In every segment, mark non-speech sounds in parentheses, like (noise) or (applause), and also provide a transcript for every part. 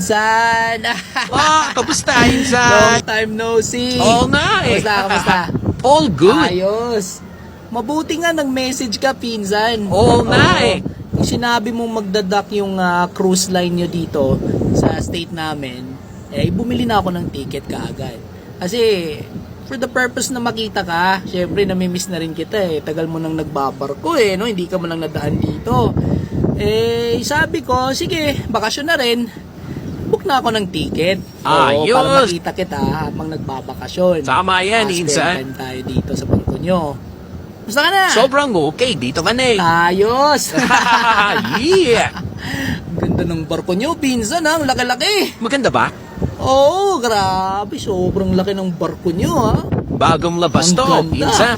Insan! Ah, (laughs) kamusta, Long Insan? time no see! Oo nga eh. Kamusta, kamusta? (laughs) All good. Ayos! Mabuti nga nag-message ka, pinsan. Oo nga eh. Kung sinabi mong magdadak yung ah, cruise line nyo dito sa state namin, eh, bumili na ako ng ticket kaagad. Kasi, for the purpose na makita ka, syempre, namimiss na rin kita eh. Tagal mo nang nagbabarko eh, no? Hindi ka mo lang nadaan dito. Eh, sabi ko, sige, bakasyon na rin. Book na ako ng ticket. Oo, Ayos. para makita kita habang nagbabakasyon. Tama yan, Ah, spend Insan. time tayo dito sa bangko nyo. Gusto ka na? Sobrang okay. Dito ka na eh. Ayos! (laughs) yeah. Ang ganda ng barko nyo, pinsan ha? Ang laki-laki. Maganda ba? Oo, grabe. Sobrang laki ng barko nyo ha. Bagong labas Ang to, ganda. Insan.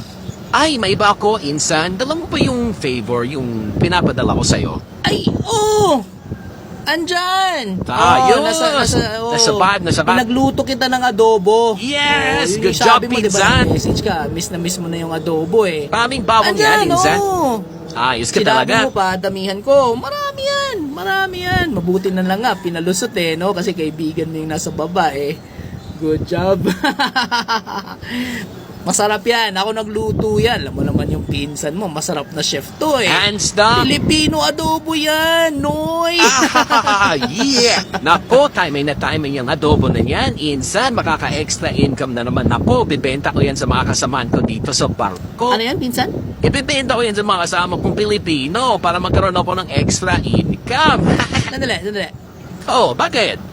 Ay, may iba ako, Insan. Dala mo pa yung favor, yung pinapadala ko sa'yo. Ay, oo! Andyan! Ayos! Oo, nasa, nasa, oo. Nasa bag, nasa bag. Pinagluto kita ng adobo. Yes! Yun Good job, mo, di ba, pinsan. Message ka, miss na miss mo na yung adobo eh. Maraming bawang Andyan, yan, Insan. oo. Ayos ka Sinabi talaga. mo pa, damihan ko. Marami yan, marami yan. Mabuti na lang nga, pinalusot eh, no? Kasi kaibigan mo yung nasa baba eh. Good job. (laughs) Masarap yan. Ako nagluto yan. Alam mo naman yung pinsan mo. Masarap na chef to eh. Hands down. Filipino adobo yan. Noy. Ah, yeah! Nako, timing na timing yung adobo na yan. Insan, makaka-extra income na naman. Nako, bibenta ko yan sa mga kasamaan ko dito sa barko. ano yan, pinsan? Ibibenta ko yan sa mga kasama kong Pilipino para magkaroon ako ng extra income. Sandali, sandali. oh, bakit?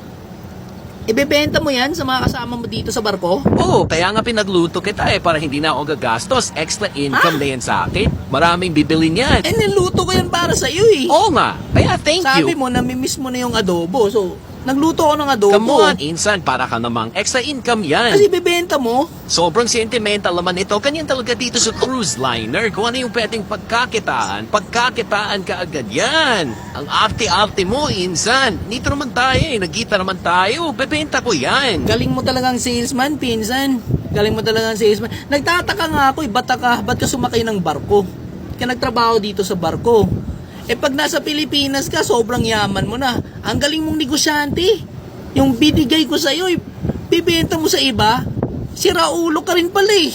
Ibebenta mo yan sa mga kasama mo dito sa barko? Oo, kaya nga pinagluto kita eh para hindi na ako gagastos. Extra income na yan sa akin. Maraming bibili niyan. Eh, niluto ko yan para sa iyo eh. Oo nga, kaya thank Sabi you. mo, namimiss mo na yung adobo. So, nagluto ako ng adobo. Come on, insan, para ka namang extra income yan. Kasi bebenta mo. Sobrang sentimental naman ito. Ganyan talaga dito sa cruise liner. Kung ano yung pwedeng pagkakitaan, pagkakitaan ka agad yan. Ang arte-arte mo, insan. Dito naman tayo eh. Nagkita naman tayo. Bebenta ko yan. Galing mo talagang salesman, pinsan. Galing mo talagang salesman. Nagtataka nga ako, eh, ba't ka, ba't ka sumakay ng barko? Ka nagtrabaho dito sa barko. Eh pag nasa Pilipinas ka, sobrang yaman mo na. Ang galing mong negosyante. Yung binigay ko sa'yo, eh, bibenta mo sa iba, sira ulo ka rin pala eh.